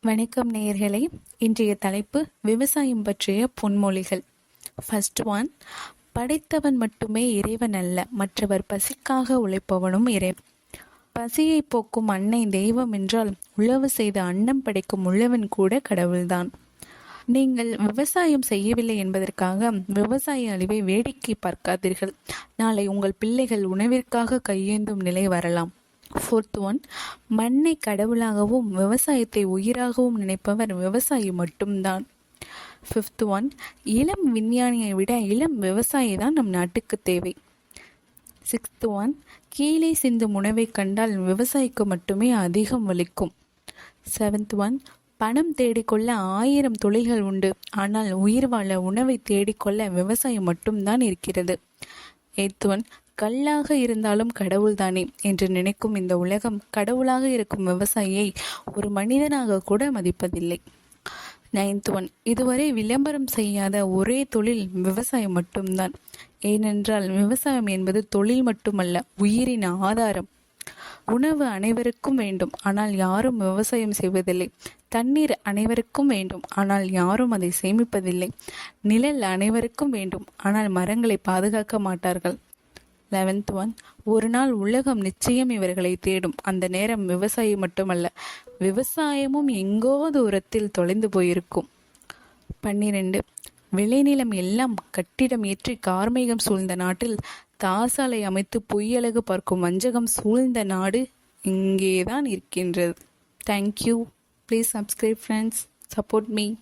வணக்கம் நேயர்களே. இன்றைய தலைப்பு விவசாயம் பற்றிய பொன்மொழிகள். ஃபர்ஸ்ட் ஒன் படைத்தவன் மட்டுமே இறைவன் அல்ல மற்றவர் பசிக்காக உழைப்பவனும் இறைவன். பசியை போக்கும் அன்னை தெய்வம் என்றால் உழவு செய்த அன்னம் படைக்கும் உழவன் கூட கடவுள்தான். நீங்கள் விவசாயம் செய்யவில்லை என்பதற்காக விவசாய அழிவை வேடிக்கை பார்க்காதீர்கள். நாளை உங்கள் பிள்ளைகள் உணவிற்காக கையேந்தும் நிலை வரலாம். ஃபோர்த் ஒன் மண்ணை கடவுளாகவும் விவசாயத்தை உயிராகவும் நினைப்பவர் விவசாயி மட்டும்தான். ஃபிஃப்த் ஒன் இளம் விஞ்ஞானியை விட இளம் விவசாயி தான் நம் நாட்டுக்கு தேவை. சிக்ஸ்த் ஒன் கீழே சிந்தும் உணவை கண்டால் விவசாயிக்கு மட்டுமே அதிகம் வலிக்கும். செவன்த் ஒன் பணம் தேடிக்கொள்ள ஆயிரம் தொழில்கள் உண்டு. ஆனால் உயிர் வாழ உணவை தேடிக்கொள்ள விவசாயம் மட்டும்தான் இருக்கிறது. எய்த் ஒன் கல்லாக இருந்தாலும் கடவுள்தானே என்று நினைக்கும் இந்த உலகம் கடவுளாக இருக்கும் விவசாயியை ஒரு மனிதனாக கூட மதிப்பதில்லை. நைன்த் ஒன் இதுவரை விளம்பரம் செய்யாத ஒரே தொழில் விவசாயம் மட்டும்தான். ஏனென்றால் விவசாயம் என்பது தொழில் மட்டுமல்ல உயிரின் ஆதாரம். உணவு அனைவருக்கும் வேண்டும் ஆனால் யாரும் விவசாயம் செய்வதில்லை. தண்ணீர் அனைவருக்கும் வேண்டும் ஆனால் யாரும் அதை சேமிப்பதில்லை. நிழல் அனைவருக்கும் வேண்டும் ஆனால் மரங்களை பாதுகாக்க மாட்டார்கள். லெவன்த் ஒன் ஒரு நாள் உலகம் நிச்சயம் இவர்களை தேடும். அந்த நேரம் விவசாயி மட்டுமல்ல விவசாயமும் எங்கோ தூரத்தில் தொலைந்து போயிருக்கும். பன்னிரெண்டு. விளைநிலம் எல்லாம் கட்டிடம் ஏற்றி கார்மேகம் சூழ்ந்த நாட்டில் தாசாலை அமைத்து பொய்யழகு பார்க்கும் வஞ்சகம் சூழ்ந்த நாடு இங்கேதான் இருக்கின்றது. Thank you please subscribe friends support me